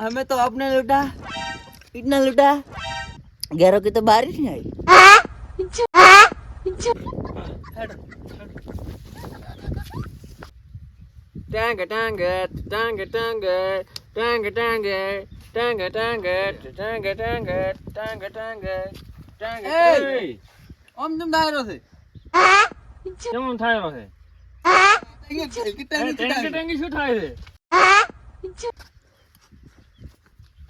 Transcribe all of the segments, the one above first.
અમે તો આપને લૂટા ઇટના લૂટા ગેરો કે તો બારિશ નહીં ટાંગ ટાંગ ટાંગ ટાંગ ટાંગ ટાંગ ટાંગ ટાંગ ટાંગ ટાંગ ટાંગ ટાંગ ટાંગ ઓમ તુમ ધાયરો છે કેમ ધાયરો છે ટાંગી ટાંગી શું થાય છે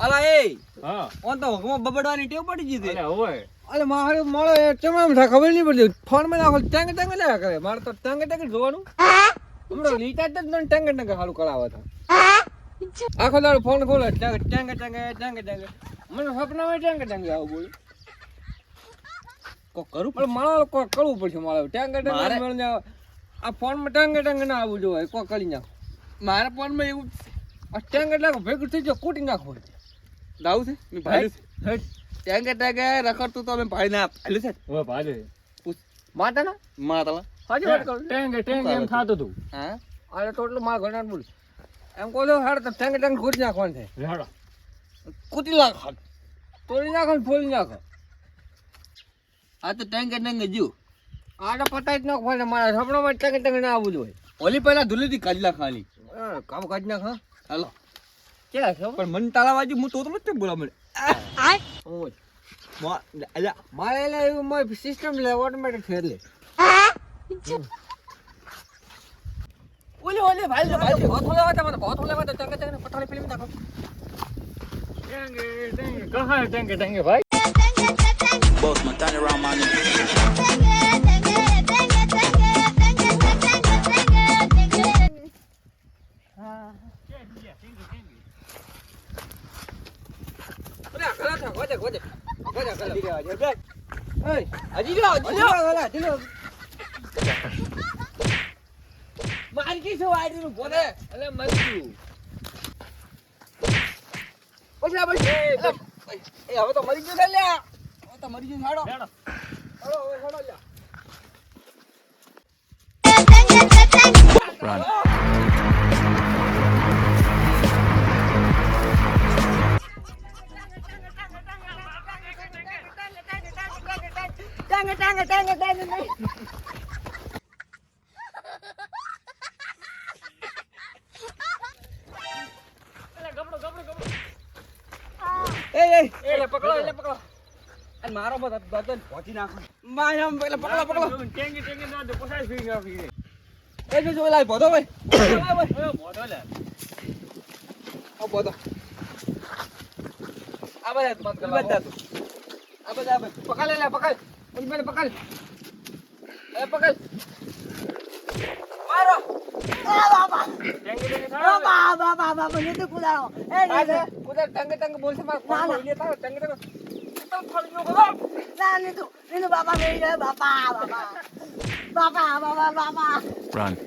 અલા એ હા. ઓન તો હુકમો બબડવાની ટેવ પડી ગઈ હતી. અલે હોય. અરે મારે મળે એ ચમામ થાય ખબર નહીં પડતી. ફોનમાં નાખો ટેંગ ટેંગ લે કરે. મારે તો ટેંગ ટેંગ જોવાનું. હમણાં લીટા જ મને ટેંગ ટેંગ હાલું કરાવે છે. આખો દાડો ફોન ખોલે ટેંગ ટેંગ ટેંગ ટેંગ ટેંગ. મને સપનામાં ટેંગ ટેંગ આવું બોલ. કોક કરું? પણ મારા કો કરવું પડશે મારે. ટેંગ ટેંગ મારે-. આ ફોનમાં ટેંગ ટેંગ ના આવવું જોઈએ. કોઈ કરી નાખો. મારા ફોનમાં એવું ટેંગ એટલે ભેગું થઈ જાય કૂટી નાખો. દાવ છે? મે ભાઈ હટ ટેંગે ટેંગે રખડ તું તો મે ભાઈ ના ભાઈ છે. ઓ ભાઈ પૂછ. માતા ના માતલા હાજી વાત કરું ટેંગે ટેંગે એમ થાતો તું. હા? આ તો એટલું ઘણા બોલ. એમ કહો છો હાડ તો ટેંગે ટેંગ કૂટી નાખવાનું છે રેડો કુટી લાખ તોડી નાખો ને ફોડી નાખો. આ તો ટેંગે ટેંગે જીવ. આને પતાઈ જ નાખ ને મારા સપનામાં ટેંગે ટેંગે ના આવવું જોઈએ ઓલી પહેલા ધૂલી હતી કાજલા ખાલી હા, કામ કાઢી નાખ હા. હાલો. ક્યાં છો પણ મન તારા બાજુ હું તો તો નથી બોલા મને આય. મારે એટલે એવું મારી સિસ્ટમ લે ઓટોમેટિક ફેર લે. ઓલે ઓલે ભાઈ લે ભાઈ બહુ થોલા વાતા મને બહુ થોલા વાતા ચંગે ચંગે પઠાણી ફિલ્મ દેખો ચંગે ચંગે કહા ચંગે ચંગે ભાઈ? Both my turn around my neck. મારી છે વાડી નું બોલે એટલે મરજુ પછી આ પછી એ હવે તો મરી ગયો છે લે હવે તો મરી ગયો હાડો હાડો હવે હાડો લ્યા ટાંગે ટાંગે ટાંગે ટાંગે મારો બધો પહોંચી નાખો. માય પેલા પકડો પકડો. ટેંગી ટેંગી ના પોસાય ફી ગયા ફી એ જો જો લાય બોધો ભાઈ. બોધો લે. ઓ બોધો આ બધા મત કરવા બધા તું. આ બધા પકડ લે પકડ. મને પકડ એ પકડ મારો બાપા બાપા બાપા બાપા બાપા